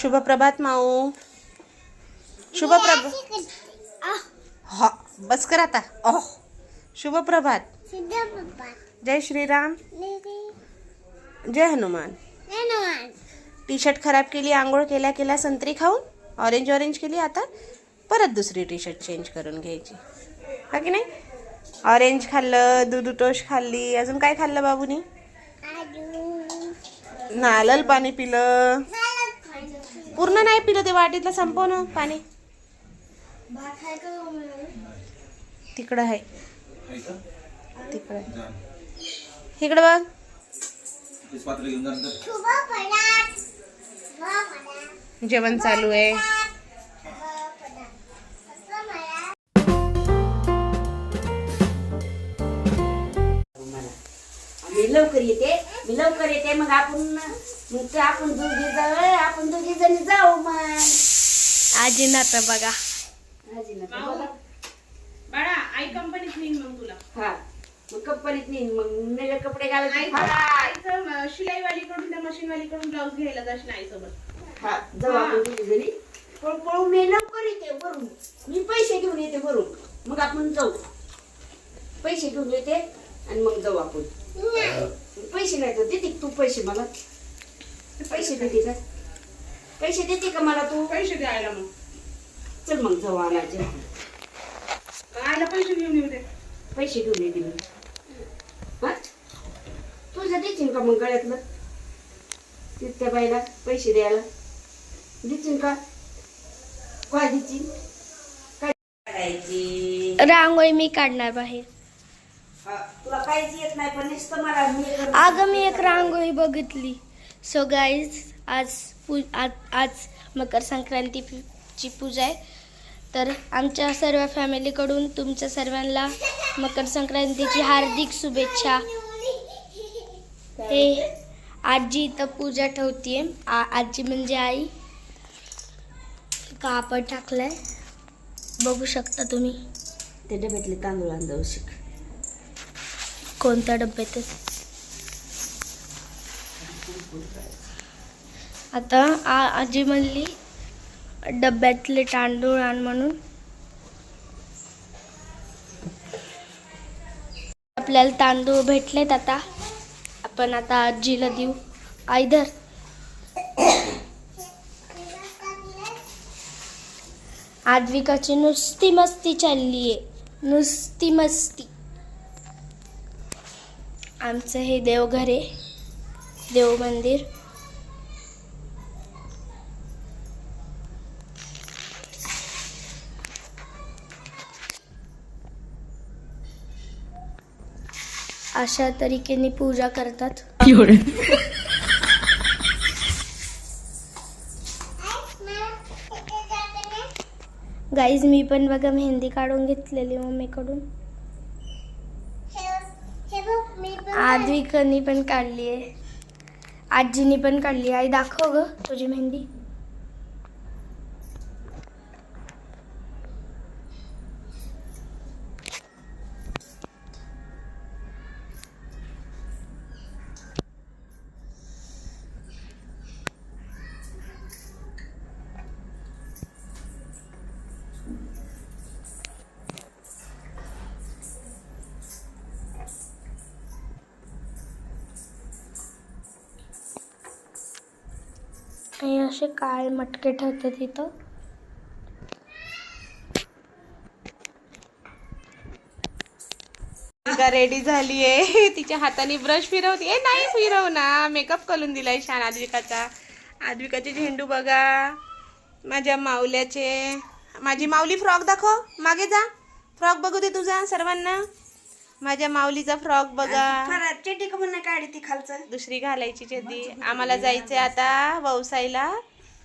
शुभप्रभात माऊ. शुभप्रभात हा बस कर आता. ओह शुभप्रभात. जय श्रीराम. जय हनुमान. टी शर्ट खराब केली आंघोळ केल्या केल्या संत्री खाऊन ऑरेंज ऑरेंज केली आता परत दुसरी टी शर्ट चेंज करून घ्यायची. हा की नाही? ऑरेंज खाल्लं दूध टोश खाल्ली अजून काय खाल्लं बाबूनी? नारळ पाणी पिलं. पूर्ण नाही पिलं ते वाटीतलं संपव ना पाणी तिकडं आहे. तिकडं. आहे. इकडं बघ. जेवण चालू आहे. मी लवकर येते. मी लवकर येते मग आपण मग ते आपण दोघी जाऊ आपण दोघी जणी जाऊ मग. आजी नातं बघा. आजी ना तर. बाळा आई कंपनीत नेईन मग तुला. हा मग कंपनीत नेईन मग नवे कपडे घालायचे आईचं शिलाईवालीकडून त्या मशीनवालीकडून ब्लाऊज घ्यायला जाशील आईसोबत हा जाऊ आपण दोघी जणी. पळून पळून मी लवकर येते वरून. मी पैसे घेऊन येते वरून. मग आपण जाऊ. पैसे घेऊन येते आणि मग जाऊ आपण. पैसे नाही तर देते का तू पैसे मला. पैसे देते का? पैसे देते का मला तू? पैसे द्यायला मग. चल मग जाऊ आणायचे. पैसे घेऊन येऊ दे. पैसे घेऊन येते मी. हा? तुझं देशील का मग गळ्यातलं? तिथल्या बाईला पैसे द्यायला. देशील का? काय देशील? काय करायची? रांगोळी मी काढणार बाहेर. तुला काहीच येत नाही पण नुसतं मला मी अगं मी एक रांगोळी बघितली. सो गाईज आज पू आज आज मकर संक्रांतीची पूजा आहे. तर आमच्या सर्व फॅमिलीकडून तुमच्या सर्वांना मकर संक्रांतीची हार्दिक शुभेच्छा. हे आजी इथं पूजा ठेवतीये. आ आजी म्हणजे आई. कापड टाकलंय. बघू शकता तुम्ही. ते डब्यातले तांदूळ शिक कोणत्या डब्यात आता आ आजी म्हणली डब्यातले तांदूळ आण म्हणून. आपल्याला तांदूळ भेटलेत आता. आपण आता आजीला देऊ. आयधर आद्विकाची नुसती मस्ती चालली आहे नुसती मस्ती. आमचं हे देवघर आहे. देव मंदिर अशा तरीकेने पूजा करतात. गाईज मी पण बघा मेहंदी काढून घेतलेली मम्मीकडून. आद्विकनी पण काढली आहे आजीनी पण काढली. आई दाखव ग तुझी मेहंदी. असे काळे मटके ठेवतात इथं का रेडी झालीये. तिच्या हाताने ब्रश फिरवते. ए नाही फिरव ना मेकअप करून दिलाय छान आद्विकाचा. आद्विकाचे झेंडू बघा. माझ्या माऊल्याचे माझी माऊली फ्रॉक दाखव. मागे जा. फ्रॉक बघू दे तुझा सर्वांना. माझ्या माऊलीचा फ्रॉक बघा. चेटी का म्हणणं काढी ती खालचं. दुसरी घालायची चड्डी आम्हाला जायचंय आता व्यवसायला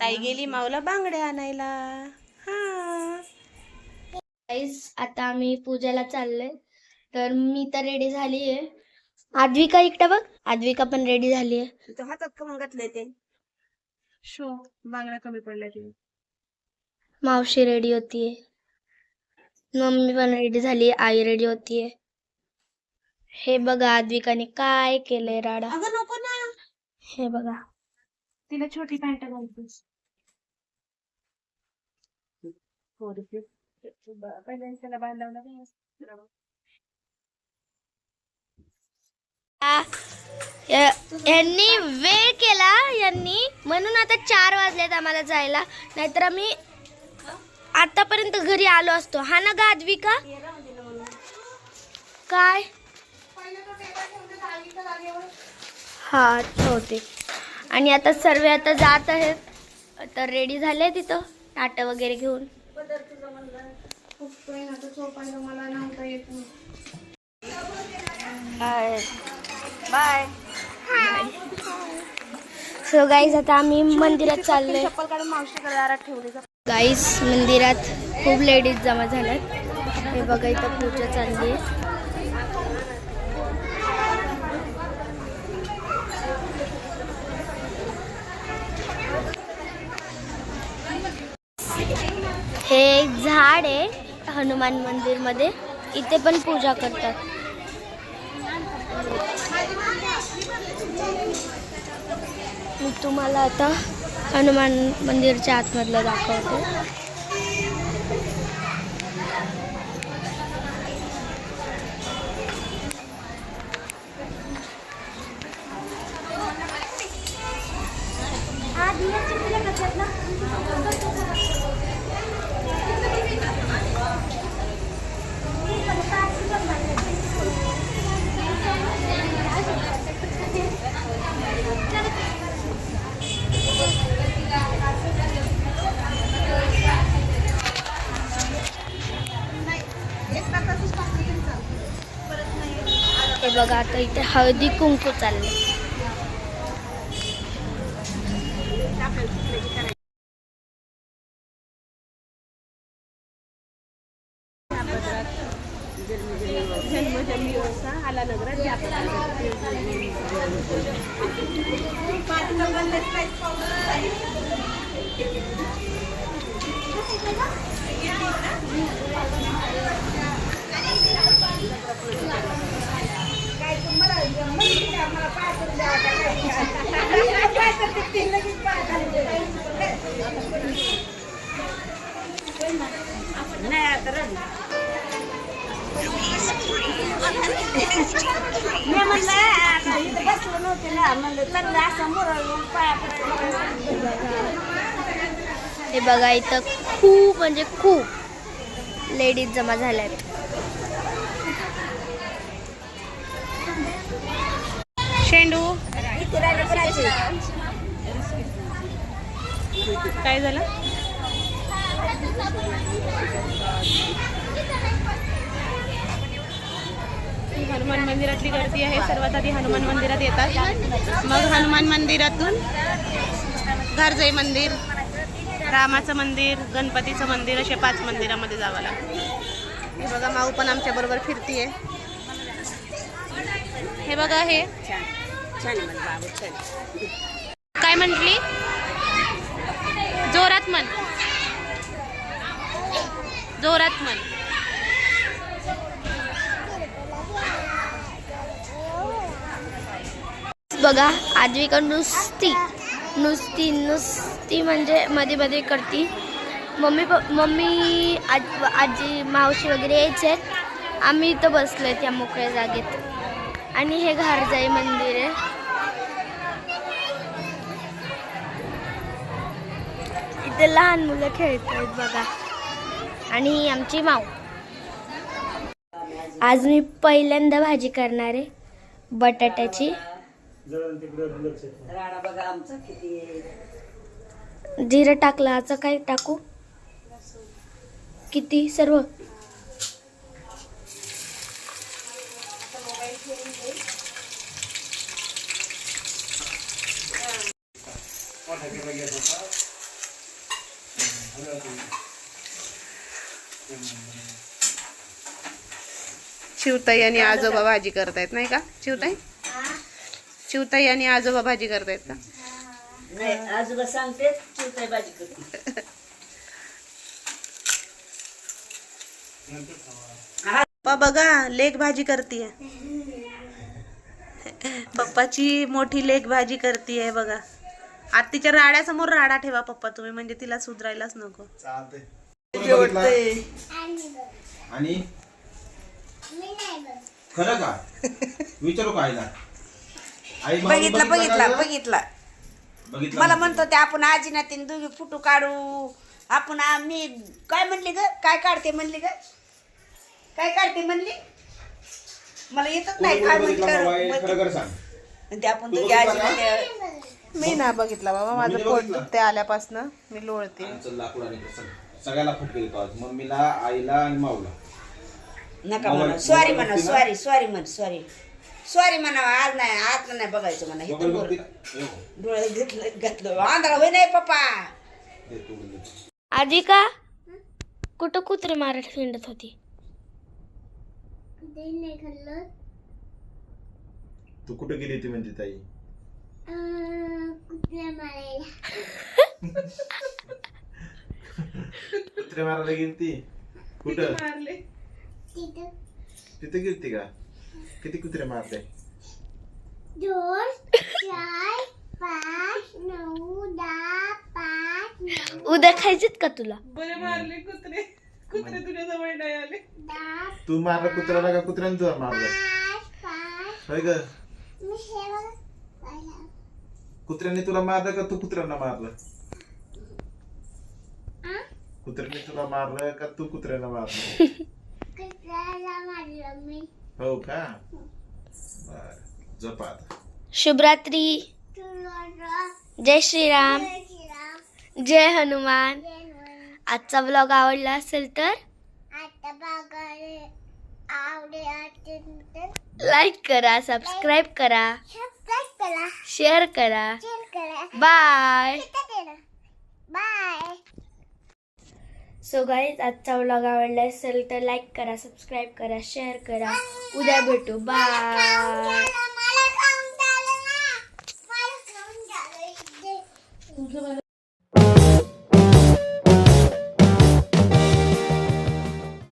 ताई गेली माऊला बांगड्या आणायला. हा. आता आम्ही पूजेला चाललोय. तर मी तर रेडी झाली आहे आद्विका इकडे बघ. आद्विका पण रेडी झाली आहे तो हातात कमून घातलंय ते. शो बांगड्या कमी पडल्या तुझ्या मावशी रेडी होतीये. मम्मी पण रेडी झाली आई रेडी होतीये. हे बघा आद्विकाने काय केलंय राडा. अगं नको ना. हे बघा. तिला छोटी पॅन्ट घालतोस. आ, या- यांनी वेळ केला यांनी म्हणून आता चार वाजलेत आम्हाला जायला नाहीतर आम्ही आतापर्यंत घरी आलो असतो हा ना गादवी का काय हा ठेवते आणि आता सर्व आता जात आहेत. तर रेडी झाले तिथं टाटं वगैरे घेऊन. बाय सो गाईज आता आम्ही मंदिरात चाललोय. चप्पल काढून मावशीकडे दारात ठेवली. गाईस मंदिरात खूप लेडीज जमा झाल्यात. हे बघा इथं पूजा चालली आहे. हे एक झाड आहे हनुमान मंदिरमध्ये. इथे पण पूजा करतात. मी तुम्हाला आता हनुमान मंदिरच्या आतमधलं दाखवते हे बघा आता इथे हळदी कुंकू चालले Thank you. नाही आता मी म्हणलं इथं बसलो नव्हते ना म्हणलं चाललं असं मुरळून पाया हे बघा इथं खूप म्हणजे खूप लेडीज जमा झाल्या आहेत शेंडू? काय झालं? हनुमान मंदिरातली गर्दी आहे. सर्वात आधी हनुमान मंदिरात येतात. मग हनुमान मंदिरातून घरजई मंदिर रामाचं मंदिर गणपतीचं मंदिर असे पाच मंदिरामध्ये जावं लागतं. हे बघा माऊ पण आमच्या बरोबर फिरतीये. हे बघा हे काय म्हटली? जोरात म्हण. जोरात म्हण. बघा आजविका नुसती नुसती नुसती म्हणजे मध्ये मध्ये करती. मम्मी मम्मी आज आजी मावशी वगैरे यायचे आहेत. आम्ही इथं बसलो आहे त्या मोकळ्या जागेत. आणि हे घारजाई मंदिर आहे. इथे लहान मुलं खेळत आहेत बघा. आणि ही आमची माऊ. आज मी पहिल्यांदा भाजी करणार आहे बटाट्याची. जिरं टाकलं आता काय टाकू? किती? सर्व? शिवताई आणि आजोबा भाजी करतायत नाही का? शिवताई शिवताई आणि आजोबा भाजी करतायत का? नाही आजोबा सांगते चिवताई भाजी करते. पप्पा बघा लेक भाजी करतीये. पप्पाची मोठी लेक भाजी करतीये बघा. आत्तीच्या राड्यासमोर राडा ठेवा पप्पा तुम्ही म्हणजे तिला सुधरायलाच नको. आणि खरं का? विचारू का आईला. आई भाऊ बघितला बघितला का? बघितला. बघितला मला म्हणतो. ते आपण आजी ना तीन दोघी फोटो काढू. आपण आ- मी काय म्हणली ग? काय काढते म्हणली ग? काय काढते म्हणली? मला येतच कोणी नाही कोणी काय बघितला हे म्हणते खरं खरं सांग. ते आपण तू दोघी आजी? ना मी ना बघितला बाबा माझं पोट बघितला? दुखते आल्यापासनं. मी लोळते. आमचं लाकूड आणि सग- सगळ्याला फुटकेल का मम्मीला आईला आणि माऊला. नका म्हणा. सॉरी म्हणा? सॉरी सॉरी म्हण सॉरी सॉरी म्हणा आज नाही आज नाही बघायचं म्हणा. हे तर बरं. हे. डोळे घेतलं घेतलं. आंधळा होय नाही पप्पा. आजी का कुठं कुत्रे मारत हिंडत होती? तू कुठे गेली होती म्हणते ताई? कुत्रे मारायला. गेली ती कुठं? तिथे गेलती का किती कुत्रे मारले दोन चार पाच नऊ दहा पाच नऊ उद्या खायचेत का तुला बरे मारले कुत्रे कुत्रे तुझ्या जवळ नाही आले दहा तू मारलं कुत्र्याला का कुत्र्याने तुला मारलं पाच पाच होय ग मी हे बघ पहिला. कुत्र्याने तुला मारलं का तू कुत्र्यांना मारलं आ? कुत्र्याने तुला मारलं का तू कुत्र्यांना मारलं कुत्र्याला मारलं मी हो का? बर. झोपा आता. शुभरात्री. जय श्रीराम. जय हनुमान. आजचा ब्लॉग आवडला असेल तर? लाईक करा सबस्क्राईब करा. शेअर करा. बाय सो गाईज आजचा व्लॉग आवडला असेल तर लाईक करा सबस्क्राईब करा शेअर करा. उद्या भेटू. बाय